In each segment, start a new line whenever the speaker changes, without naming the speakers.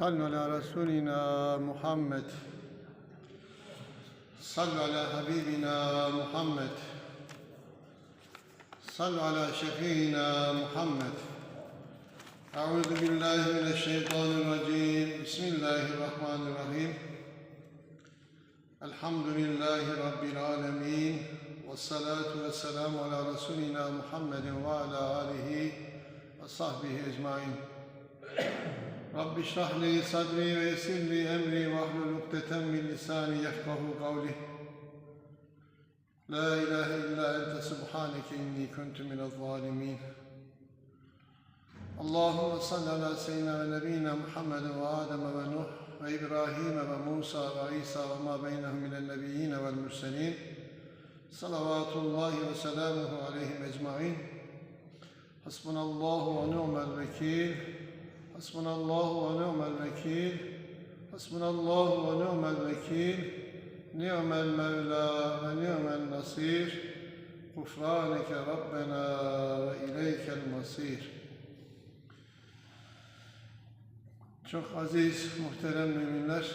صل على رسولنا محمد صل على حبيبنا محمد صل على شفينا محمد أعوذ بالله من الشيطان الرجيم بسم الله الرحمن الرحيم الحمد لله رب العالمين والصلاة والسلام على رسولنا محمد وعلى آله وصحبه أجمعين Rabbi şrah li sadri ve yessir li emri ve ahlul ukdeten min lisani yefkahu kavli. La ilahe illa ente subhaneke inni kuntu minel zalimin. Allahümme salli ala seyyidina ve nebiyina Muhammeden ve Adem'e ve Nuh ve İbrahim'e ve Musa ve İsa ve ma beynehum minel nebiyyine vel mürselin. Salavatullahi ve selamuhu aleyhim ecmain. Hasbunallahu ve ni'mel vekil. Hasbunallahu ve ni'mel vekil. Hasbunallahu ve ni'mel vekil. Ni'mel mevla ve ni'mel nasir. Gufranike Rabbena ve ileykel. Çok aziz, muhterem müminler,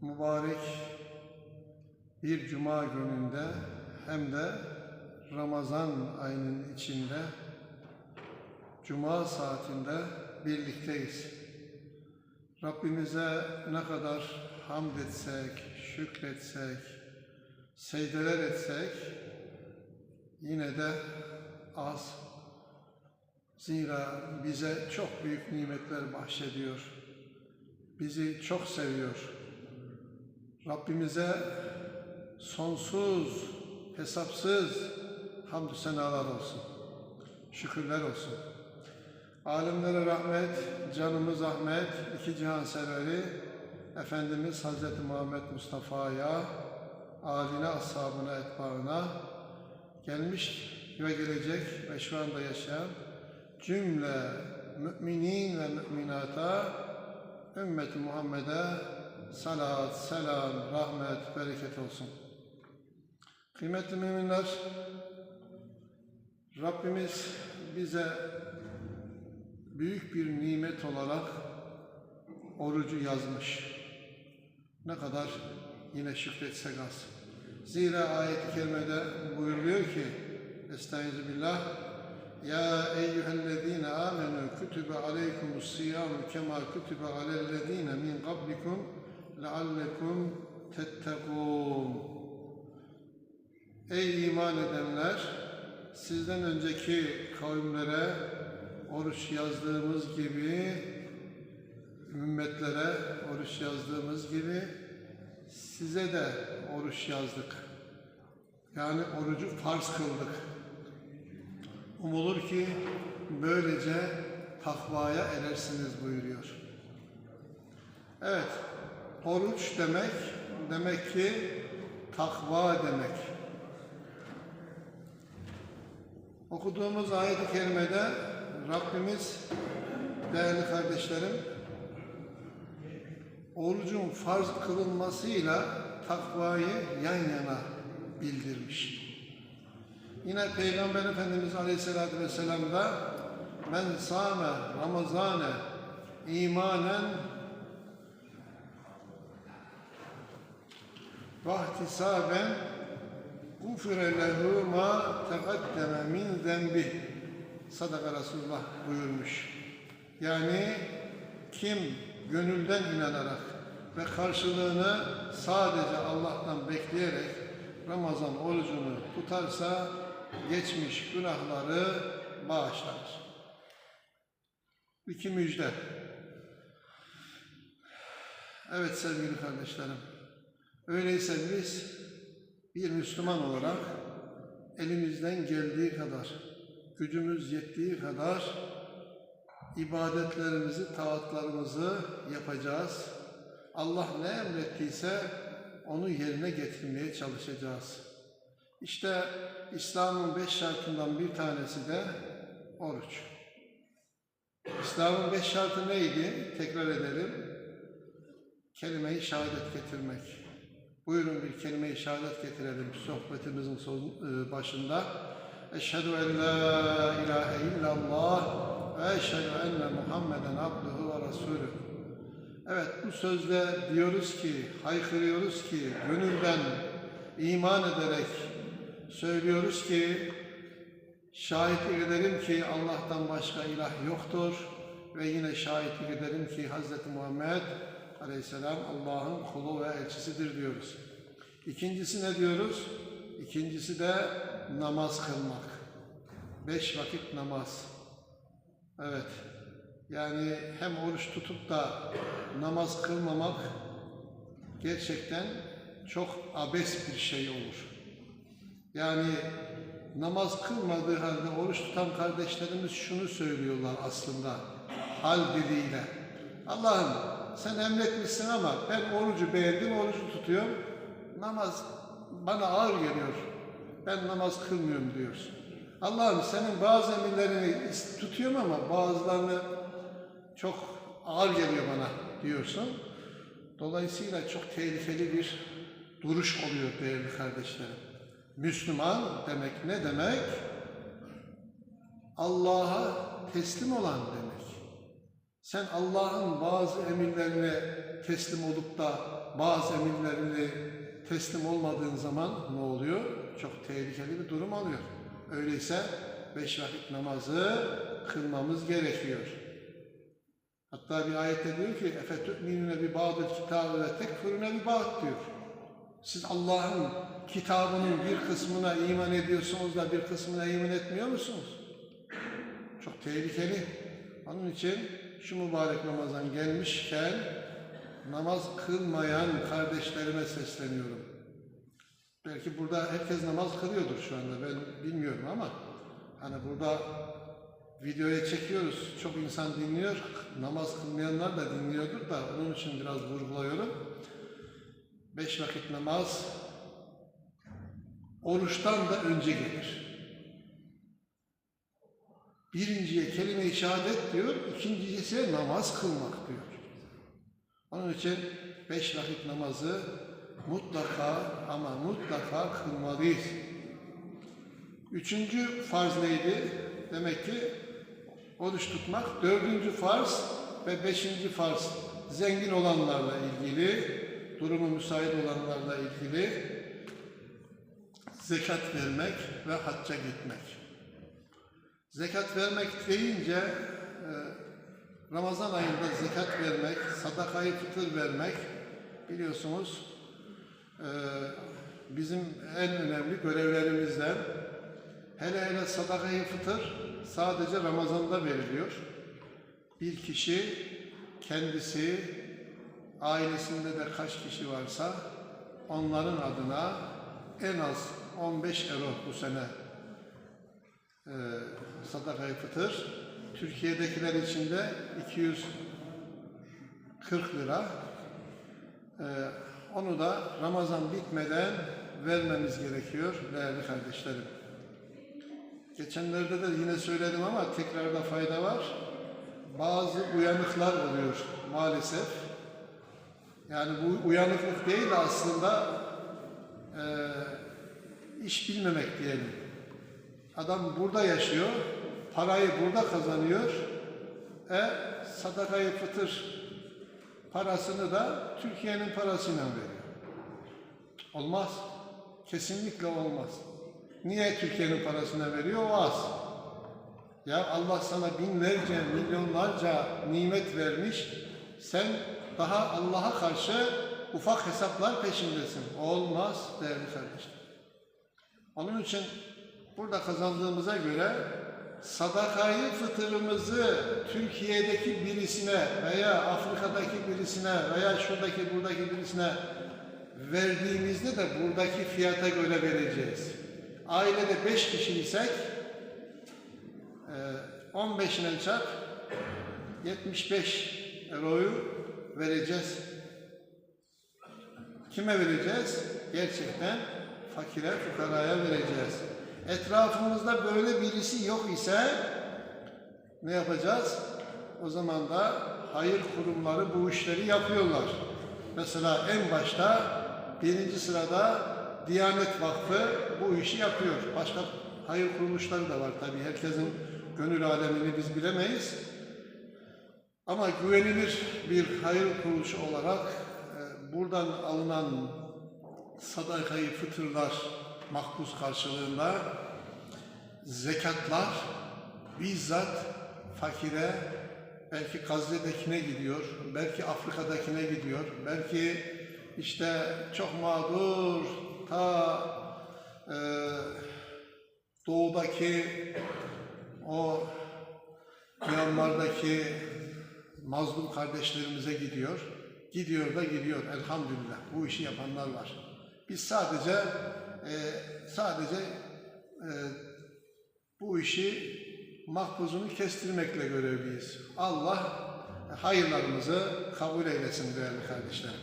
mübarek bir cuma gününde hem de Ramazan ayının içinde cuma saatinde birlikteyiz. Rabbimize ne kadar hamd etsek, şükretsek, secdeler etsek yine de az. Zira bize çok büyük nimetler bahşediyor. Bizi çok seviyor. Rabbimize sonsuz, hesapsız hamdü senalar olsun. Şükürler olsun. Alemlere rahmet, canımız Ahmet, iki cihan severi, Efendimiz Hazreti Muhammed Mustafa'ya, aline, ashabına, etbaına, gelmiş ve gelecek ve şu anda yaşayan cümle müminin ve müminata, ümmeti Muhammed'e salat, selam, rahmet, bereket olsun. Kıymetli müminler, Rabbimiz bize büyük bir nimet olarak orucu yazmış. Ne kadar yine şükretsek az. Zira ayet-i kerimede buyuruyor ki Estaizu billah Ya eyyühellezine amenu kütübe aleykumus siyamu kema kütübe alellezine min qablikum leallekum tettekûn Ey iman edenler! Sizden önceki kavimlere oruç yazdığımız gibi ümmetlere oruç yazdığımız gibi size de oruç yazdık. Yani orucu farz kıldık. Umulur ki böylece takvaya erersiniz buyuruyor. Evet, oruç demek, demek ki takva demek. Okuduğumuz ayet-i kerimede Rabbimiz, değerli kardeşlerim, orucun farz kılınmasıyla takvayı yan yana bildirmiş. Yine Peygamber Efendimiz Aleyhisselatü Vesselam da men sâme ramazâne imanen vahtisaben gufire lehu ma tegaddeme min zembih sadaka Resulullah buyurmuş. Yani kim gönülden inanarak ve karşılığını sadece Allah'tan bekleyerek Ramazan orucunu tutarsa geçmiş günahları bağışlanır. İki müjde. Evet sevgili kardeşlerim. Öyleyse biz bir Müslüman olarak elimizden geldiği kadar, gücümüz yettiği kadar ibadetlerimizi, taatlarımızı yapacağız. Allah ne emrettiyse onu yerine getirmeye çalışacağız. İşte İslam'ın beş şartından bir tanesi de oruç. İslam'ın beş şartı neydi? Tekrar edelim. Kelime-i şehadet getirmek. Buyurun bir kelime-i şehadet getirelim sohbetimizin e, başında. Eşhedü en la ilahe illallah ve eşhedü enne Muhammeden abduhu ve resulü. Evet bu sözle diyoruz ki, haykırıyoruz ki, gönülden iman ederek söylüyoruz ki, şahitlik ederim ki Allah'tan başka ilah yoktur ve yine şahitlik ederim ki Hz. Muhammed Aleyhisselam Allah'ın kulu ve elçisidir diyoruz. İkincisi ne diyoruz? İkincisi de namaz kılmak. Beş vakit namaz. Evet. Yani hem oruç tutup da namaz kılmamak gerçekten çok abes bir şey olur. Yani namaz kılmadığı halde oruç tutan kardeşlerimiz şunu söylüyorlar aslında hal diliyle. Allah'ım sen emretmişsin ama ben orucu beğendim, orucu tutuyorum. Namaz bana ağır geliyor. Ben namaz kılmıyorum diyorsun. Allah'ım senin bazı emirlerini tutuyorum ama bazılarını çok ağır geliyor bana diyorsun. Dolayısıyla çok tehlikeli bir duruş oluyor değerli kardeşlerim. Müslüman demek ne demek? Allah'a teslim olan demek. Sen Allah'ın bazı emirlerine teslim olup da bazı emirlerini teslim olmadığın zaman ne oluyor? Çok tehlikeli bir durum oluyor. Öyleyse beş vakit namazı kılmamız gerekiyor. Hatta bir ayette diyor ki اَفَتُؤْمِنُونَ بِبَعْضِ الْكِتَابِ وَتَكْفُرُونَ بِبَعْضِ diyor. Siz Allah'ın kitabının bir kısmına iman ediyorsunuz da bir kısmına iman etmiyor musunuz? Çok tehlikeli. Onun için şu mübarek Ramazan gelmişken namaz kılmayan kardeşlerime sesleniyorum. Belki burada herkes namaz kılıyordur şu anda ben bilmiyorum ama hani burada videoya çekiyoruz. Çok insan dinliyor. Namaz kılmayanlar da dinliyordur da onun için biraz vurgulayıyorum. Beş vakit namaz oruçtan da önce gelir. Birinciye kelime-i şehadet diyor, ikincisi namaz kılmak diyor. Onun için beş vakit namazı mutlaka ama mutlaka kılmalıyız. Üçüncü farz neydi? Demek ki oruç tutmak. Dördüncü farz ve beşinci farz zengin olanlarla ilgili, durumu müsait olanlarla ilgili zekat vermek ve hacca gitmek. Zekat vermek deyince e, Ramazan ayında zekat vermek, sadakayı fıtır vermek biliyorsunuz bizim en önemli görevlerimizden. Hele hele sadakayı fıtır sadece Ramazan'da veriliyor. Bir kişi kendisi, ailesinde de kaç kişi varsa onların adına en az 15 euro bu sene e, sadakayı fıtır. Türkiye'dekiler için de 240 lira. E, onu da Ramazan bitmeden vermemiz gerekiyor değerli kardeşlerim. Geçenlerde de yine söyledim ama tekrarda fayda var. Bazı uyanıklar oluyor maalesef. Yani bu uyanıklık değil de aslında e, iş bilmemek diyelim. Adam burada yaşıyor, parayı burada kazanıyor. E sadakayı fıtır parasını da Türkiye'nin parasıyla veriyor. Olmaz. Kesinlikle olmaz. Niye Türkiye'nin parasına veriyor? O az. Ya Allah sana binlerce, milyonlarca nimet vermiş. Sen daha Allah'a karşı ufak hesaplar peşindesin. Olmaz değerli kardeşler. Onun için burada kazandığımıza göre sadakayı fıtırımızı Türkiye'deki birisine veya Afrika'daki birisine veya şuradaki buradaki birisine verdiğimizde de buradaki fiyata göre vereceğiz. Ailede beş kişiysek 15'ine çarp 75 euroyu vereceğiz. Kime vereceğiz? Gerçekten fakire, fukaraya vereceğiz. Etrafımızda böyle birisi yok ise ne yapacağız? O zaman da hayır kurumları bu işleri yapıyorlar. Mesela en başta birinci sırada Diyanet Vakfı bu işi yapıyor. Başka hayır kuruluşları da var tabii. Herkesin gönül alemini biz bilemeyiz. Ama güvenilir bir hayır kuruluşu olarak e, buradan alınan sadakayı fıtırlar makbuz karşılığında zekatlar bizzat fakire belki Gazze'dekine gidiyor, belki Afrika'dakine gidiyor, belki işte çok mağdur ta e, doğudaki o Myanmar'daki mazlum kardeşlerimize gidiyor. Gidiyor da gidiyor elhamdülillah. Bu işi yapanlar var. Biz sadece e, sadece e, bu işi mahpuzunu kestirmekle görevliyiz. Allah hayırlarımızı kabul eylesin değerli kardeşlerim.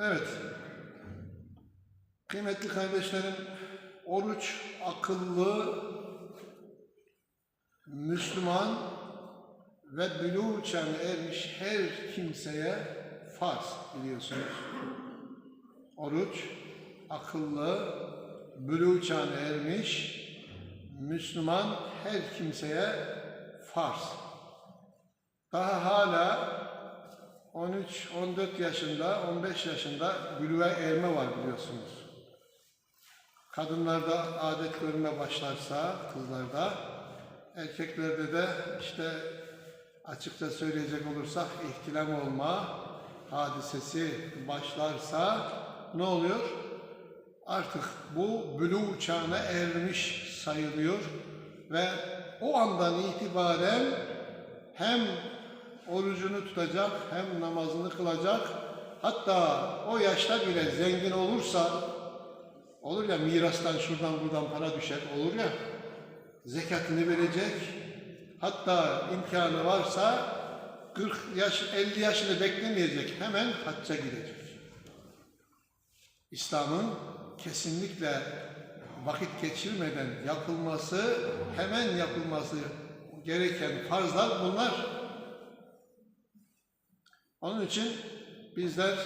Evet. Kıymetli kardeşlerim, oruç akıllı, Müslüman ve bülû çağına ermiş her kimseye farz biliyorsunuz. Oruç akıllı, çağına ermiş Müslüman her kimseye farz. Daha hala 13, 14 yaşında, 15 yaşında bülüğe erme var biliyorsunuz. Kadınlarda adet görme başlarsa, kızlarda, erkeklerde de işte açıkça söyleyecek olursak ihtilam olma hadisesi başlarsa ne oluyor? Artık bu bülû çağına ermiş sayılıyor ve o andan itibaren hem orucunu tutacak hem namazını kılacak. Hatta o yaşta bile zengin olursa olur ya mirastan şuradan buradan para düşer olur ya zekatını verecek. Hatta imkanı varsa 40 yaş 50 yaşını beklemeyecek hemen hacca gidecek. İslam'ın kesinlikle vakit geçirmeden yapılması, hemen yapılması gereken farzlar bunlar. Onun için bizler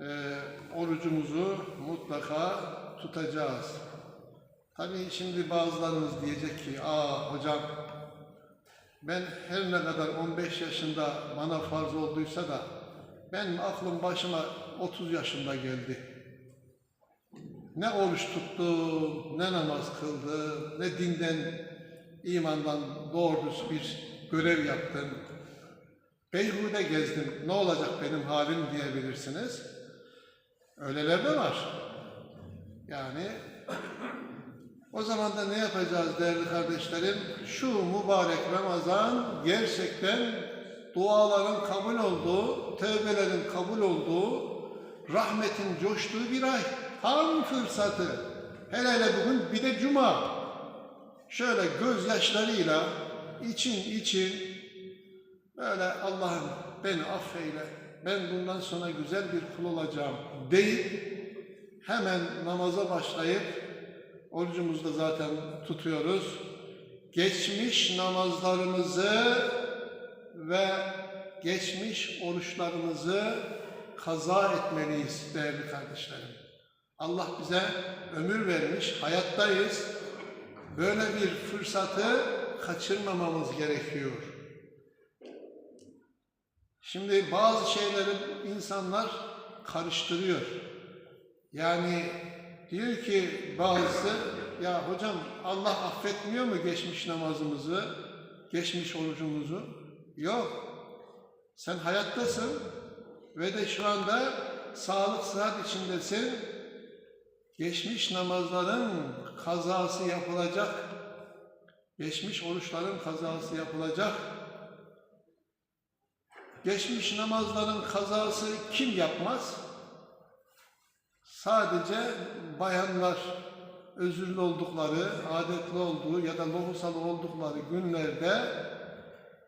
e, orucumuzu mutlaka tutacağız. Tabii şimdi bazılarınız diyecek ki, aa hocam ben her ne kadar 15 yaşında bana farz olduysa da benim aklım başıma 30 yaşında geldi. Ne oruç tuttum, ne namaz kıldım, ne dinden, imandan doğru bir görev yaptım. Beyhude gezdim, ne olacak benim halim diyebilirsiniz. Öyleler de var. Yani o zaman da ne yapacağız değerli kardeşlerim? Şu mübarek Ramazan gerçekten duaların kabul olduğu, tövbelerin kabul olduğu, rahmetin coştuğu bir ay. Tam fırsatı. Hele hele bugün bir de cuma. Şöyle gözyaşlarıyla için için böyle Allah'ım beni affeyle, ben bundan sonra güzel bir kul olacağım deyip hemen namaza başlayıp orucumuzu da zaten tutuyoruz. Geçmiş namazlarımızı ve geçmiş oruçlarımızı kaza etmeliyiz değerli kardeşlerim. Allah bize ömür vermiş, hayattayız. Böyle bir fırsatı kaçırmamamız gerekiyor. Şimdi bazı şeyleri insanlar karıştırıyor. Yani diyor ki bazısı, ya hocam Allah affetmiyor mu geçmiş namazımızı, geçmiş orucumuzu? Yok. Sen hayattasın ve de şu anda sağlık sıhhat içindesin. Geçmiş namazların kazası yapılacak. Geçmiş oruçların kazası yapılacak. Geçmiş namazların kazası kim yapmaz? Sadece bayanlar özürlü oldukları, adetli olduğu ya da lohusalı oldukları günlerde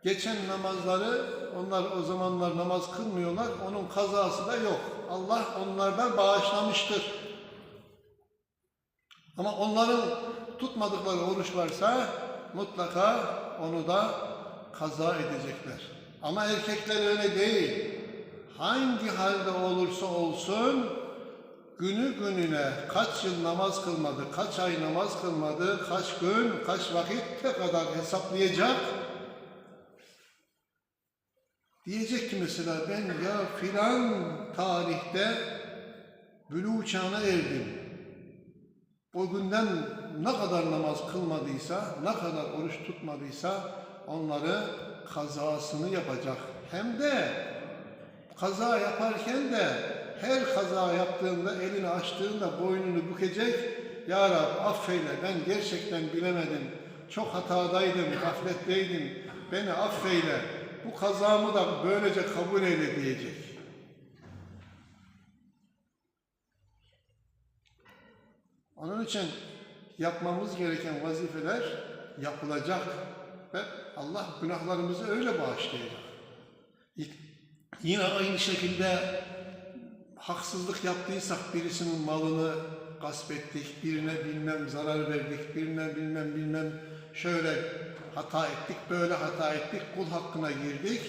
geçen namazları onlar o zamanlar namaz kılmıyorlar. Onun kazası da yok. Allah onlardan bağışlamıştır. Ama onların tutmadıkları oruç varsa mutlaka onu da kaza edecekler. Ama erkekler öyle değil. Hangi halde olursa olsun günü gününe kaç yıl namaz kılmadı, kaç ay namaz kılmadı, kaç gün, kaç vakit ne kadar hesaplayacak. Diyecek ki mesela ben ya filan tarihte bülü çağına erdim. O günden ne kadar namaz kılmadıysa, ne kadar oruç tutmadıysa onları kazasını yapacak. Hem de kaza yaparken de her kaza yaptığında, elini açtığında boynunu bükecek. Ya Rab affeyle ben gerçekten bilemedim. Çok hatadaydım, gafletteydim. Beni affeyle. Bu kazamı da böylece kabul eyle diyecek. Onun için yapmamız gereken vazifeler yapılacak ve Allah günahlarımızı öyle bağışlayacak. Yine aynı şekilde haksızlık yaptıysak birisinin malını gasp ettik, birine bilmem zarar verdik, birine bilmem bilmem şöyle hata ettik, böyle hata ettik, kul hakkına girdik.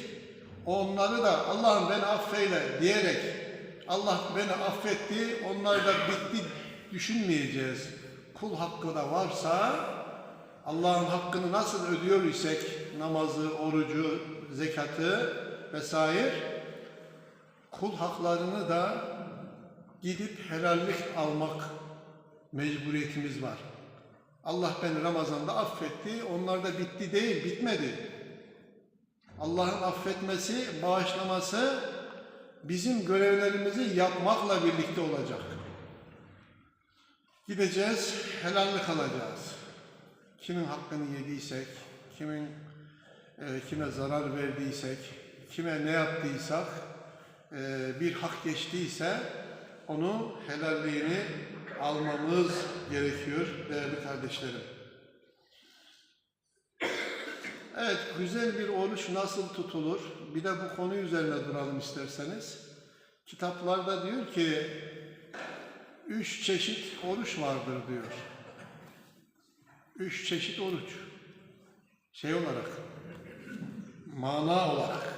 Onları da Allah'ım beni affeyle diyerek Allah beni affetti, onlar da bitti düşünmeyeceğiz. Kul hakkı da varsa Allah'ın hakkını nasıl ödüyor isek namazı, orucu, zekatı vesaire kul haklarını da gidip helallik almak mecburiyetimiz var. Allah beni Ramazan'da affetti, onlar da bitti değil, bitmedi. Allah'ın affetmesi, bağışlaması bizim görevlerimizi yapmakla birlikte olacak. Gideceğiz, helallik alacağız. Kimin hakkını yediysek, kimin e, kime zarar verdiysek, kime ne yaptıysak, e, bir hak geçtiyse onu helalliğini almamız gerekiyor değerli kardeşlerim. Evet, güzel bir oruç nasıl tutulur? Bir de bu konu üzerine duralım isterseniz. Kitaplarda diyor ki, üç çeşit oruç vardır diyor. Üç çeşit oruç. Şey olarak, mana olarak.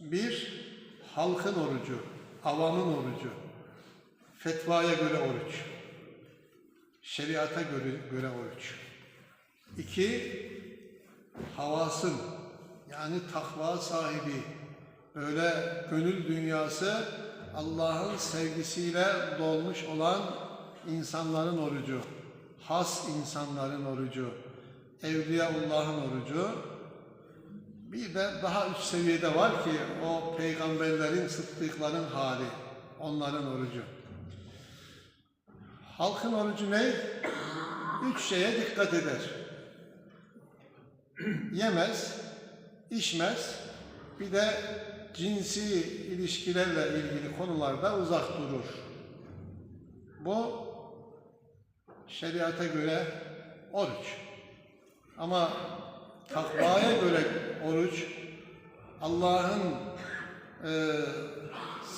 Bir, halkın orucu, avamın orucu. Fetvaya göre oruç. Şeriata göre, göre oruç. İki, havasın yani takva sahibi böyle gönül dünyası Allah'ın sevgisiyle dolmuş olan insanların orucu. Has insanların orucu. Evliyaullah'ın orucu. Bir de daha üst seviyede var ki o peygamberlerin, sıddıkların hali. Onların orucu. Halkın orucu ne? Üç şeye dikkat eder. Yemez, içmez, bir de cinsi ilişkilerle ilgili konularda uzak durur. Bu şeriata göre oruç. Ama takvaya göre oruç Allah'ın e,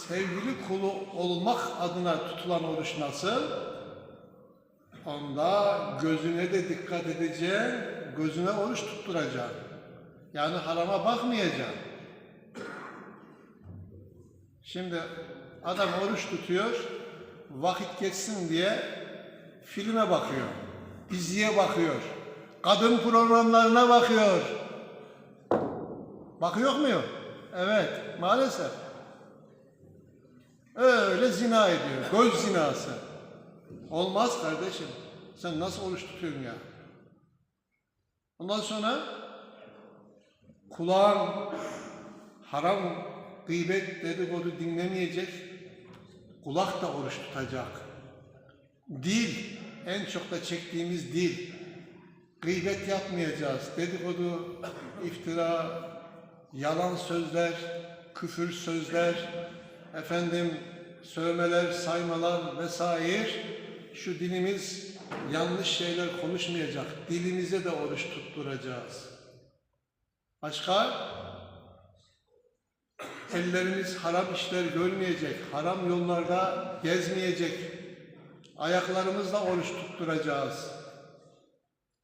sevgili kulu olmak adına tutulan oruç nasıl? Onda gözüne de dikkat edeceksin, gözüne oruç tutturacaksın. Yani harama bakmayacaksın. Şimdi adam oruç tutuyor, vakit geçsin diye filme bakıyor, diziye bakıyor, kadın programlarına bakıyor. Bakıyor mu? Evet, maalesef. Öyle zina ediyor, göz zinası. Olmaz kardeşim. Sen nasıl oruç tutuyorsun ya? Ondan sonra kulağın haram, gıybet, dedikodu dinlemeyecek. Kulak da oruç tutacak. Dil, en çok da çektiğimiz dil. Gıybet yapmayacağız. Dedikodu, iftira, yalan sözler, küfür sözler, efendim sövmeler, saymalar vesaire şu dilimiz yanlış şeyler konuşmayacak. Dilimize de oruç tutturacağız. Başka? Ellerimiz haram işler görmeyecek, haram yollarda gezmeyecek. Ayaklarımızla oruç tutturacağız.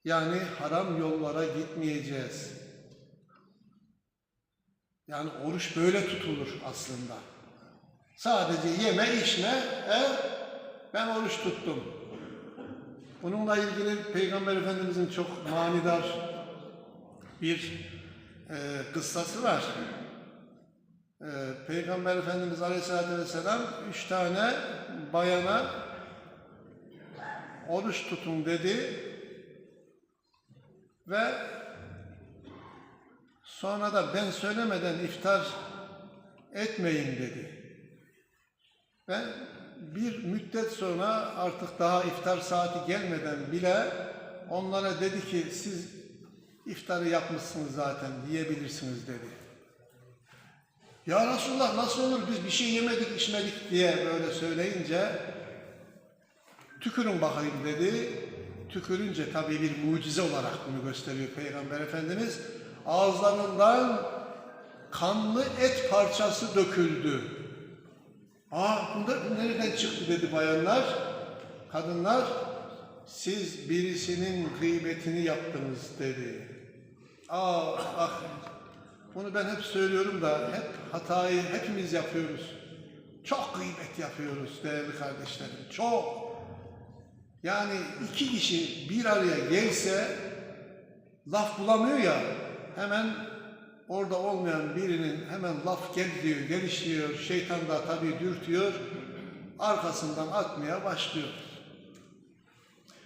Yani haram yollara gitmeyeceğiz. Yani oruç böyle tutulur aslında. Sadece yeme içme, e, ben oruç tuttum. Bununla ilgili Peygamber Efendimizin çok manidar bir e, kıssası var. E, Peygamber Efendimiz Aleyhisselatü Vesselam üç tane bayana oruç tutun dedi ve sonra da ben söylemeden iftar etmeyin dedi. Ve bir müddet sonra artık daha iftar saati gelmeden bile onlara dedi ki siz iftarı yapmışsınız zaten yiyebilirsiniz dedi. Ya Resulullah nasıl olur biz bir şey yemedik içmedik diye böyle söyleyince tükürün bakayım dedi. Tükürünce tabii bir mucize olarak bunu gösteriyor Peygamber Efendimiz. Ağızlarından kanlı et parçası döküldü. Aa bunda bu nereden çıktı dedi bayanlar. Kadınlar siz birisinin gıybetini yaptınız dedi. Aa bak bunu ben hep söylüyorum da hep hatayı hepimiz yapıyoruz. Çok gıybet yapıyoruz değerli kardeşlerim. Çok. Yani iki kişi bir araya gelse laf bulamıyor ya hemen orada olmayan birinin hemen laf gel diyor, gelişiyor, şeytan da tabii dürtüyor, arkasından atmaya başlıyor.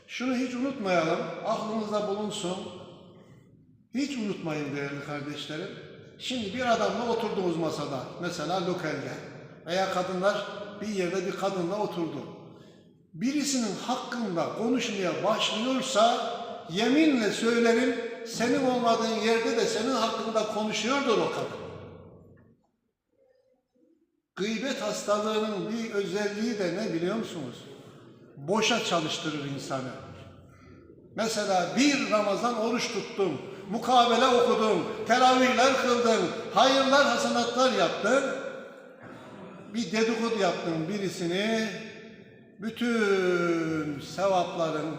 Şunu hiç unutmayalım, aklınızda bulunsun. Hiç unutmayın değerli kardeşlerim. Şimdi bir adamla oturdunuz masada, mesela lokalde veya kadınlar bir yerde bir kadınla oturdu. Birisinin hakkında konuşmaya başlıyorsa yeminle söylerim senin olmadığın yerde de senin hakkında konuşuyordur o kadın. Gıybet hastalığının bir özelliği de ne biliyor musunuz? Boşa çalıştırır insanı. Mesela bir Ramazan oruç tuttun, mukabele okudun, teravihler kıldın, hayırlar, hasenatlar yaptın. Bir dedikodu yaptın birisini, bütün sevapların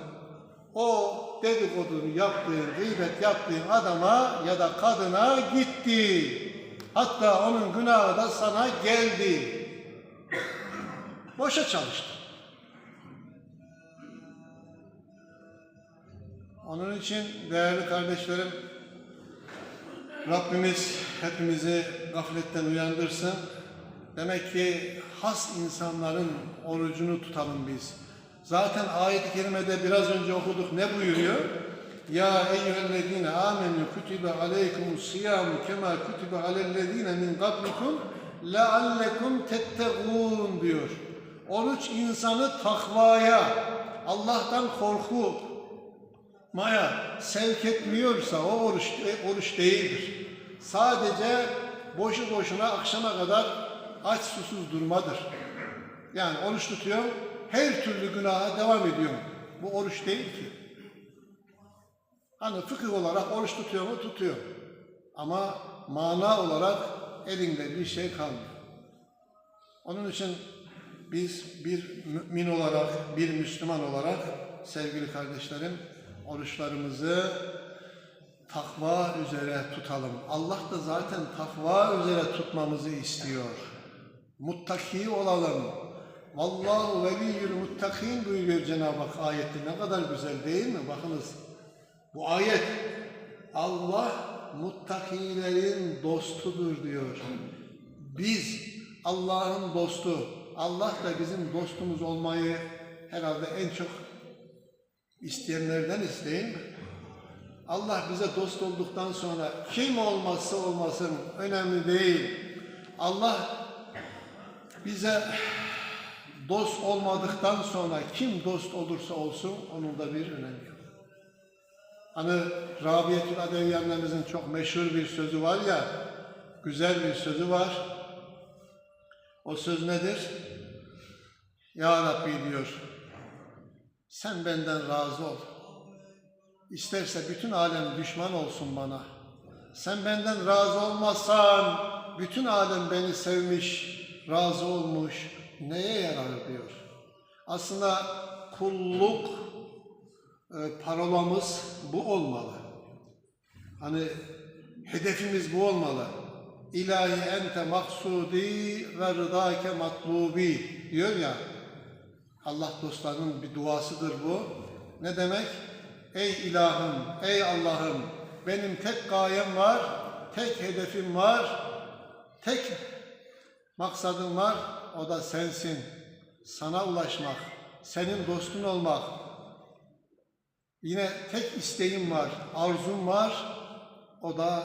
o dedikodunu yaptığın, gıybet yaptığın adama ya da kadına gitti. Hatta onun günahı da sana geldi. Boşa çalıştı. Onun için değerli kardeşlerim, Rabbimiz hepimizi gafletten uyandırsın. Demek ki has insanların orucunu tutalım biz. Zaten ayet-i kerimede biraz önce okuduk ne buyuruyor? Ya eyyühellezine amenü kutibe aleykumus siyamu kema kutibe alellezine min qablikum leallekum tettegûn diyor. Oruç insanı takvaya, Allah'tan korku maya sevk etmiyorsa o oruç, oruç değildir. Sadece boşu boşuna akşama kadar aç susuz durmadır. Yani oruç tutuyor, her türlü günaha devam ediyor. Bu oruç değil ki. Hani fıkıh olarak oruç tutuyor mu? Tutuyor. Ama mana olarak elinde bir şey kalmıyor. Onun için biz bir mümin olarak, bir Müslüman olarak sevgili kardeşlerim oruçlarımızı takva üzere tutalım. Allah da zaten takva üzere tutmamızı istiyor. Muttaki olalım. Vallahu veliyyül muttakin buyuruyor Cenab-ı Hak ayette. Ne kadar güzel değil mi? Bakınız. Bu ayet Allah muttakilerin dostudur diyor. Biz Allah'ın dostu. Allah da bizim dostumuz olmayı herhalde en çok isteyenlerden isteyin? Allah bize dost olduktan sonra kim olmazsa olmasın önemli değil. Allah bize dost olmadıktan sonra kim dost olursa olsun onun da bir önemi yok. Hani Rabiyetül Adevi annemizin çok meşhur bir sözü var ya, güzel bir sözü var. O söz nedir? Ya Rabbi diyor, sen benden razı ol. İsterse bütün alem düşman olsun bana. Sen benden razı olmazsan bütün alem beni sevmiş, razı olmuş. Neye yarar diyor. Aslında kulluk e, parolamız bu olmalı. Hani hedefimiz bu olmalı. İlahi ente maksudi ve rıdake matlubi diyor ya. Allah dostlarının bir duasıdır bu. Ne demek? Ey ilahım, ey Allah'ım benim tek gayem var, tek hedefim var, tek maksadım var. O da sensin. Sana ulaşmak, senin dostun olmak. Yine tek isteğim var, arzum var. O da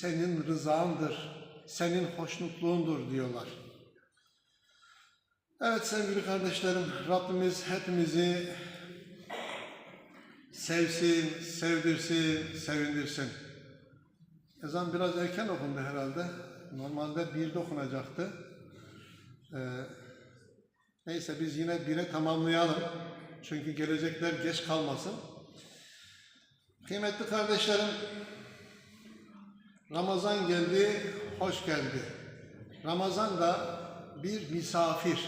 senin rızandır, senin hoşnutluğundur diyorlar. Evet sevgili kardeşlerim, Rabbimiz hepimizi sevsin, sevdirsin, sevindirsin. Ezan biraz erken okundu herhalde. Normalde birde okunacaktı. Ee, neyse biz yine bire tamamlayalım. Çünkü gelecekler geç kalmasın. Kıymetli kardeşlerim, Ramazan geldi, hoş geldi. Ramazan da bir misafir.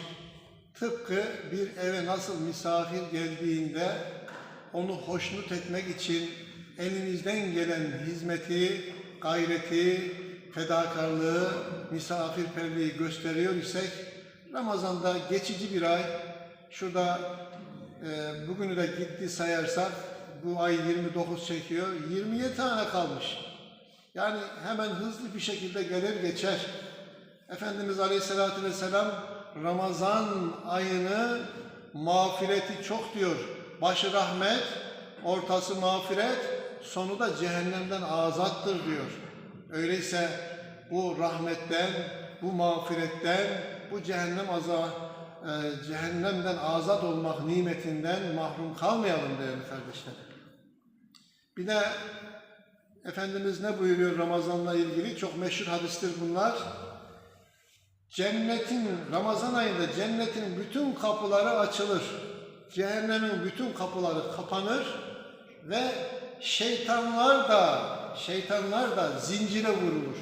Tıpkı bir eve nasıl misafir geldiğinde onu hoşnut etmek için elimizden gelen hizmeti, gayreti, fedakarlığı, misafirperliği gösteriyor isek Ramazan'da geçici bir ay, şurada e, bugünü de gitti sayarsak bu ay 29 çekiyor, 27 tane kalmış. Yani hemen hızlı bir şekilde gelir geçer. Efendimiz Aleyhisselatü Vesselam Ramazan ayını mağfireti çok diyor. Başı rahmet, ortası mağfiret, sonu da cehennemden azattır diyor. Öyleyse bu rahmetten, bu mağfiretten, bu cehennem aza, e, cehennemden azat olmak nimetinden mahrum kalmayalım değerli kardeşler. Bir de Efendimiz ne buyuruyor Ramazan'la ilgili? Çok meşhur hadistir bunlar. Cennetin, Ramazan ayında cennetin bütün kapıları açılır. Cehennemin bütün kapıları kapanır ve şeytanlar da şeytanlar da zincire vurulur.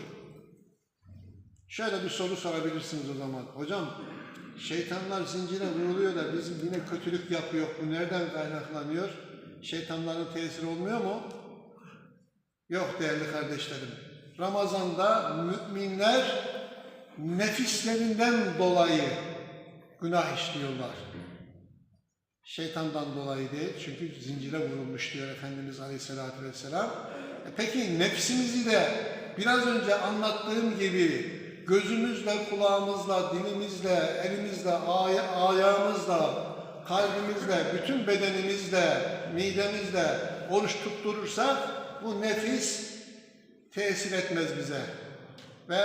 Şöyle bir soru sorabilirsiniz o zaman. Hocam şeytanlar zincire vuruluyor da bizim yine kötülük yapıyor. Bu nereden kaynaklanıyor? Şeytanların tesiri olmuyor mu? Yok değerli kardeşlerim. Ramazan'da müminler nefislerinden dolayı günah işliyorlar. Şeytandan dolayı değil. Çünkü zincire vurulmuş diyor Efendimiz Aleyhisselatü Vesselam. E peki nefsimizi de biraz önce anlattığım gibi gözümüzle, kulağımızla, dilimizle, elimizle, ay- ayağımızla, kalbimizle, bütün bedenimizle, midemizle oruç tutturursak bu nefis tesir etmez bize. Ve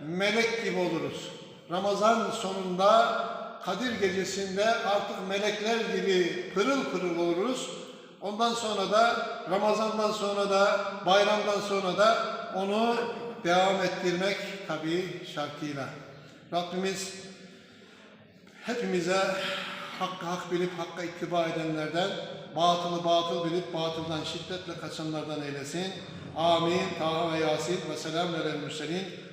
melek gibi oluruz. Ramazan sonunda Kadir gecesinde artık melekler gibi pırıl pırıl oluruz. Ondan sonra da Ramazan'dan sonra da bayramdan sonra da onu devam ettirmek tabii şartıyla. Rabbimiz hepimize hakkı hak bilip hakka ittiba edenlerden, batılı batıl bilip batıldan şiddetle kaçanlardan eylesin. Amin. Taha ve Yasin ve selamun aleyhi mürselin.